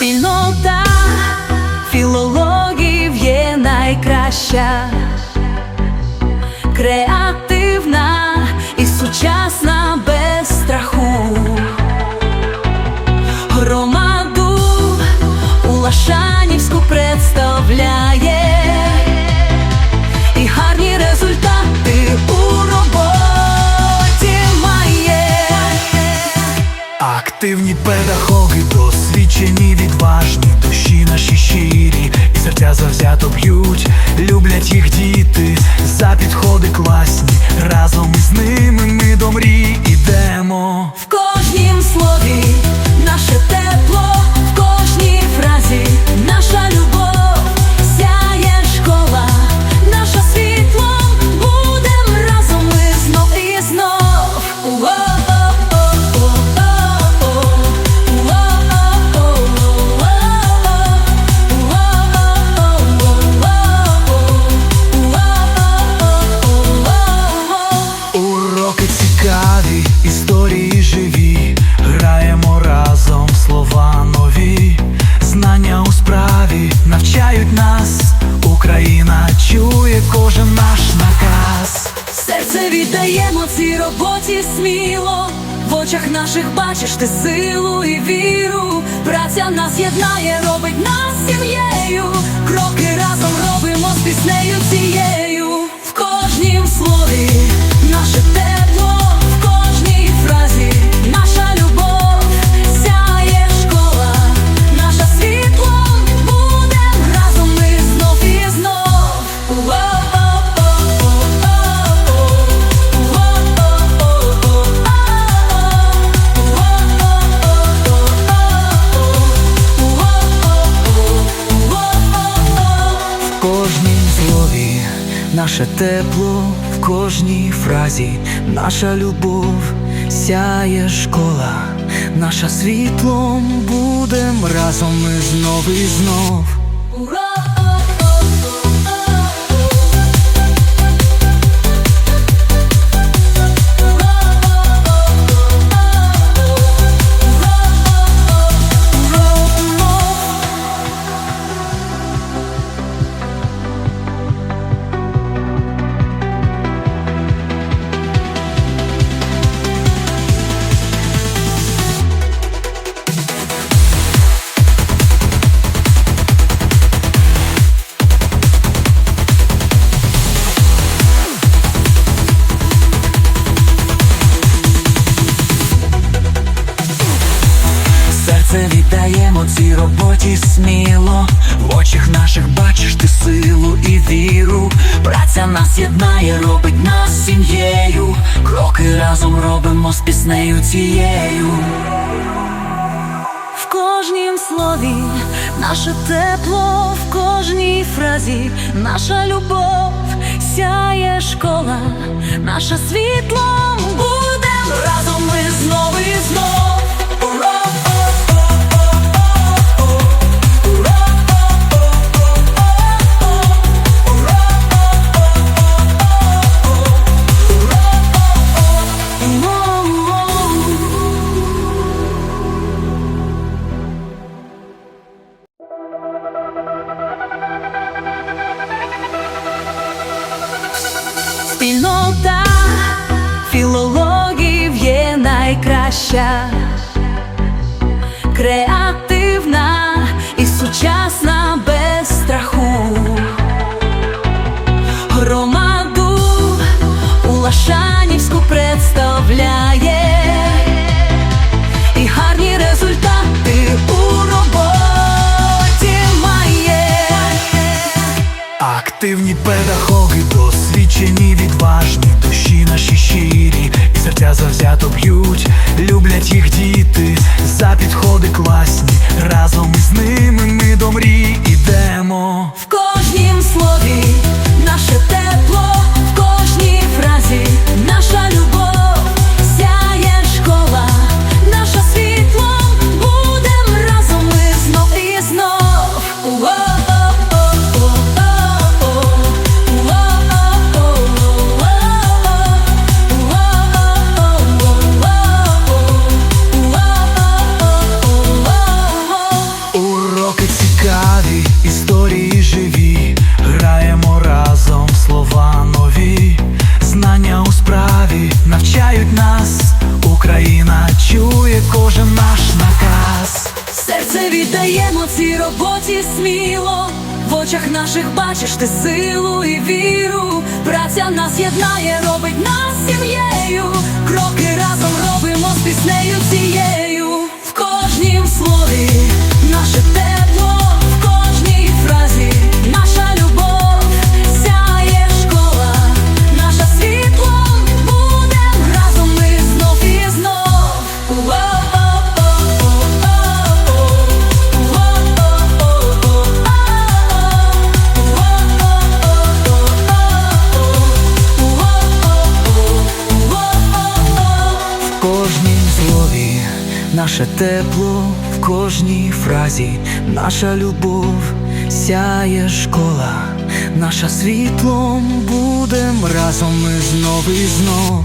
Спільнота філологів є найкраща, креативна і сучасна без страху. Громаду у Лашанівську представляє і гарні результати у роботі має. Активні педагоги, наші щирі, і серця завзято б'ють, люблять їх діти, у справі навчають нас, Україна чує кожен наш наказ. Серце віддаємо цій роботі сміло. В очах наших бачиш ти силу і віру. Праця нас єднає, робить нас сім'єю. Наше тепло, в кожній фразі наша любов, сяє школа, наша світлом будем разом ми знов і знов. Віддаємо цій роботі сміло. В очах наших бачиш ти силу і віру. Праця нас єднає, робить нас сім'єю. Кроки разом робимо з піснею цією. В кожнім слові наше тепло, в кожній фразі наша любов, сяє школа, наша світло, будем разом ми знов і знов. Найкраща, креативна і сучасна без страху. Громаду у Лашанівську представляє і гарні результати у роботі має. Активні педагоги, досвідчені, відважні, душі наші щирі, і серця завзято б'ють, Серце цій роботі сміло. В очах наших бачиш ти силу і віру. Праця нас єднає, робить нас сім'єю. Кроки разом робимо з піснею цією. Наше тепло, в кожній фразі. Наша любов, сяє школа, наша світлом будем разом ми знов і знов.